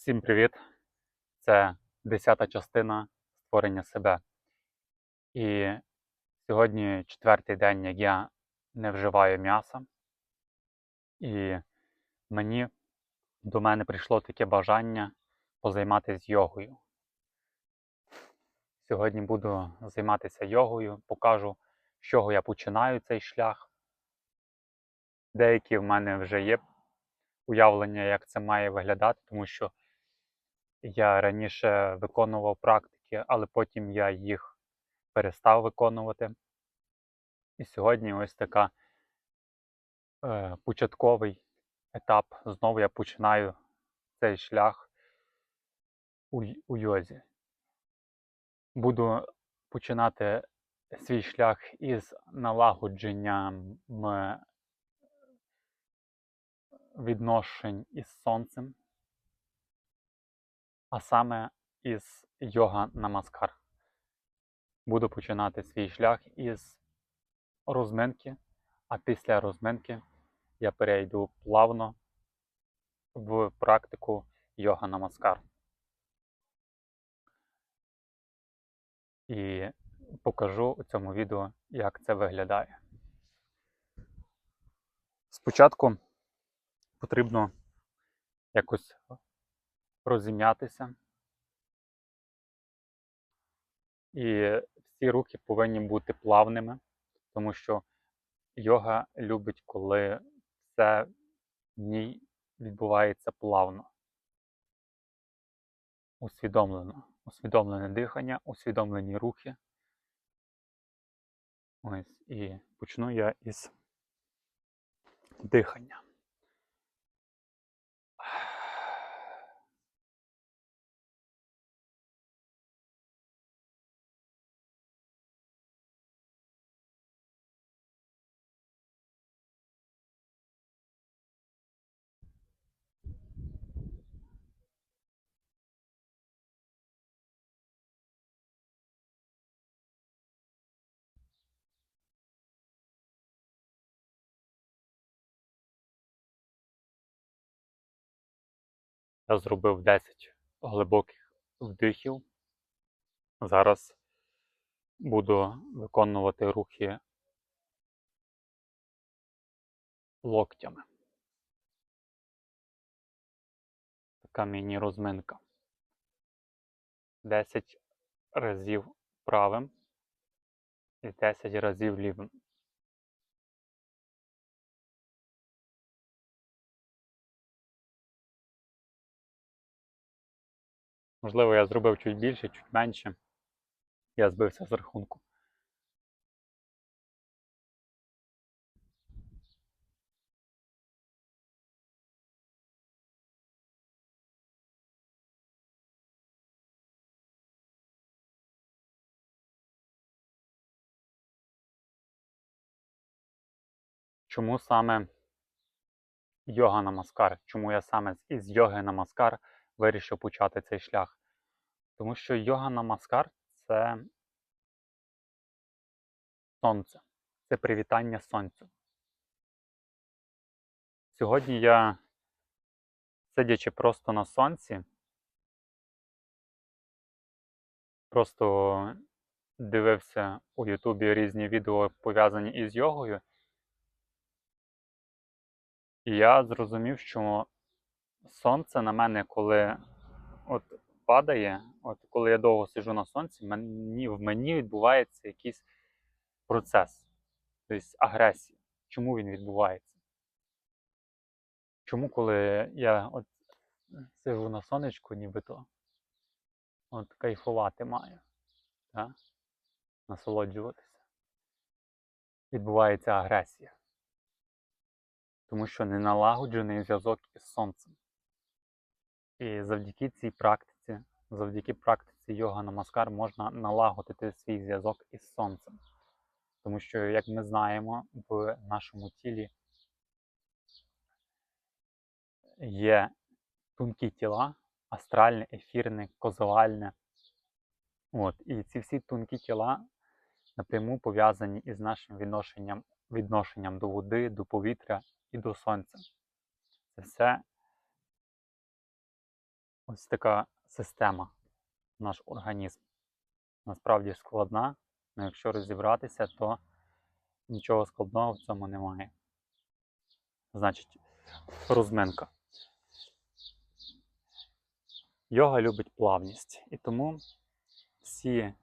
Всім привіт! Це десята частина створення себе. І сьогодні четвертий день, як я не вживаю м'яса. І мені до мене прийшло таке бажання позайматися йогою. Сьогодні буду займатися йогою, покажу, з чого я починаю цей шлях. Деякі в мене вже є уявлення, як це має виглядати, тому що я раніше виконував практики, але потім я їх перестав виконувати. І сьогодні ось така е, початковий етап. Знову я починаю цей шлях у, у йозі. Буду починати свій шлях із налагодженням відношень із сонцем а саме із йога намаскар. Буду починати свій шлях із розминки, а після розминки я перейду плавно в практику йога намаскар. І покажу у цьому відео, як це виглядає. Спочатку потрібно якось розім'ятися. І всі рухи повинні бути плавними, тому що йога любить, коли все в ній відбувається плавно. Усвідомлено. Усвідомлене дихання, усвідомлені рухи. Ось, і почну я із дихання. Я зробив 10 глибоких вдихів. Зараз буду виконувати рухи локтями. Така міні-розминка. 10 разів правим і 10 разів лівим. Можливо, я зробив чуть більше, чуть менше. Я збився з рахунку. Чому саме йога намаскар? Чому я саме із йоги намаскар вирішив почати цей шлях? Тому що йога намаскар це сонце, це привітання сонцю. Сьогодні я, сидячи просто на сонці, просто дивився у Ютубі різні відео пов'язані із йогою. І я зрозумів, що сонце на мене, коли от падає, от коли я довго сиджу на сонці, мені, в мені відбувається якийсь процес, тобто агресія. Чому він відбувається? Чому, коли я от сижу на сонечку, нібито от кайфувати маю, так? насолоджуватися, відбувається агресія тому що не налагоджений зв'язок із сонцем. І завдяки цій практиці, завдяки практиці йога намаскар можна налагодити свій зв'язок із сонцем. Тому що, як ми знаємо, в нашому тілі є тонкі тіла, астральне, ефірне, козуальне. От, і ці всі тонкі тіла напряму пов'язані із нашим відношенням, відношенням до води, до повітря і до сонця. Це все ось така система, наш організм. Насправді складна, але якщо розібратися, то нічого складного в цьому немає. Значить, розминка. Йога любить плавність, і тому всі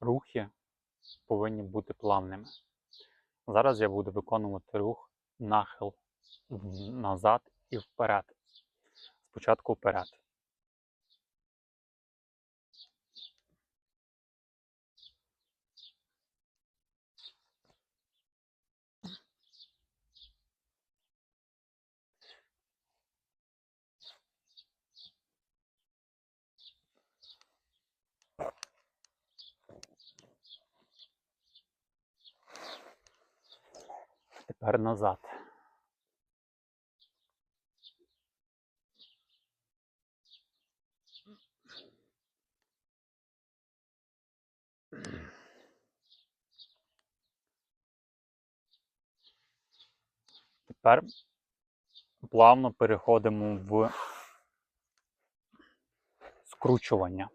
рухи повинні бути плавними. Зараз я буду виконувати рух нахил назад і вперед. Спочатку вперед. Тепер назад. Тепер плавно переходимо в скручування.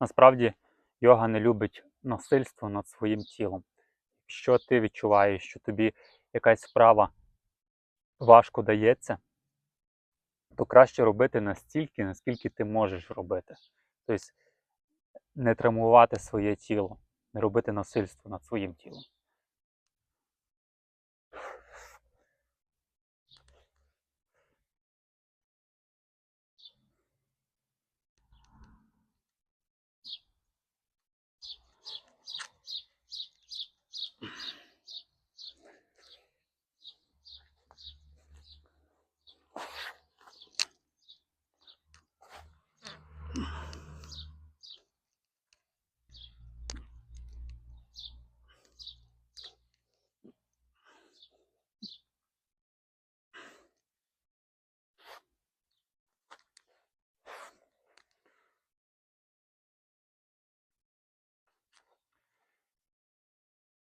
Насправді йога не любить насильство над своїм тілом. Якщо ти відчуваєш, що тобі якась справа важко дається, то краще робити настільки, наскільки ти можеш робити. Тобто не травмувати своє тіло, не робити насильство над своїм тілом.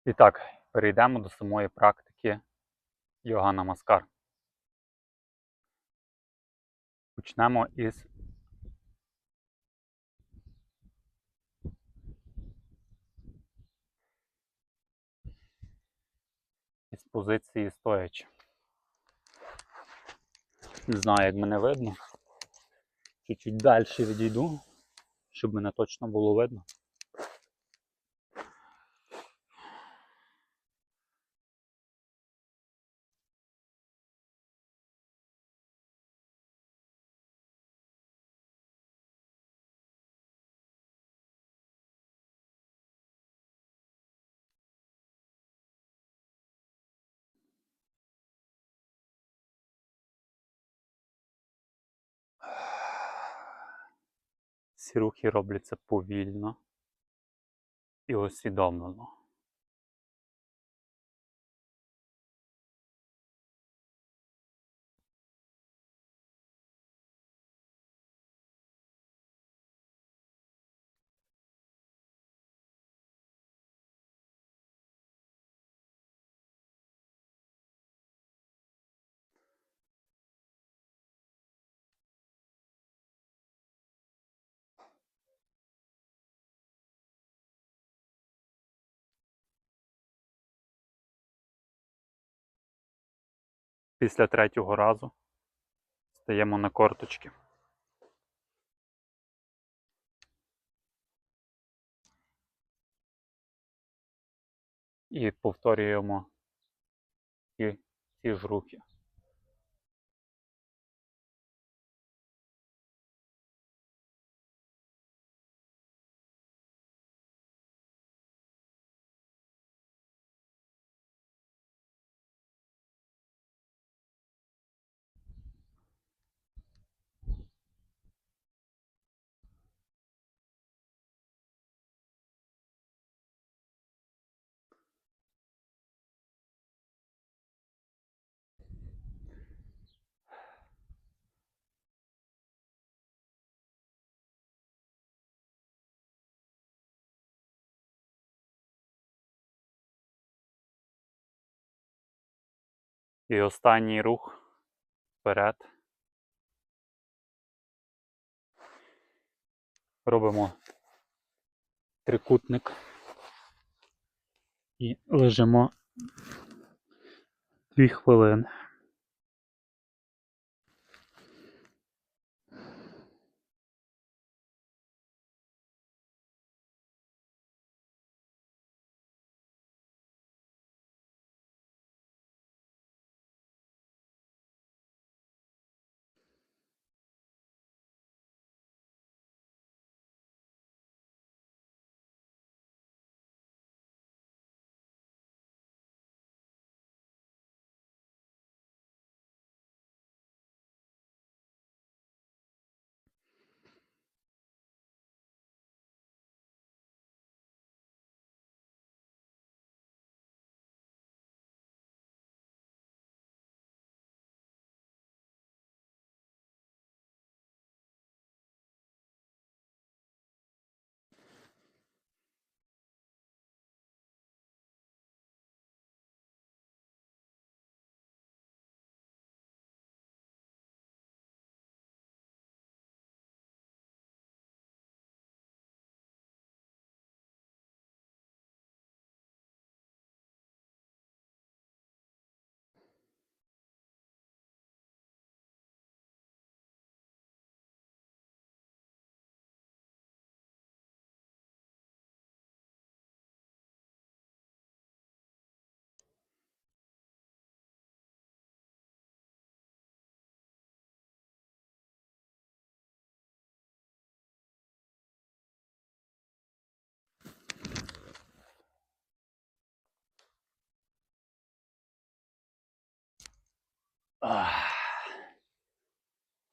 І так, перейдемо до самої практики йога намаскар. Почнемо із із позиції стоячи. Не знаю, як мене видно. Чуть-чуть далі відійду, щоб мене точно було видно. Ці рухи робляться повільно і усвідомлено. Після третього разу стаємо на корточки. І повторюємо ці, ж рухи. І останній рух вперед. Робимо трикутник і лежимо дві хвилини.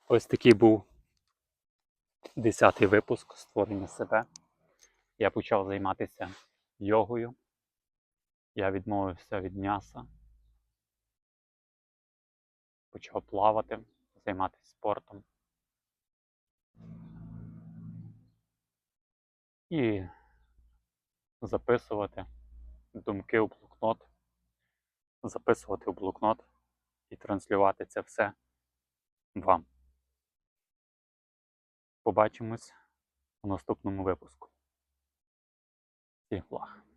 Ось такий був десятий випуск створення себе. Я почав займатися йогою. Я відмовився від м'яса. Почав плавати, займатися спортом. І записувати думки у блокнот, записувати у блокнот і транслювати це все вам. Побачимось у наступному випуску. Всіх благ.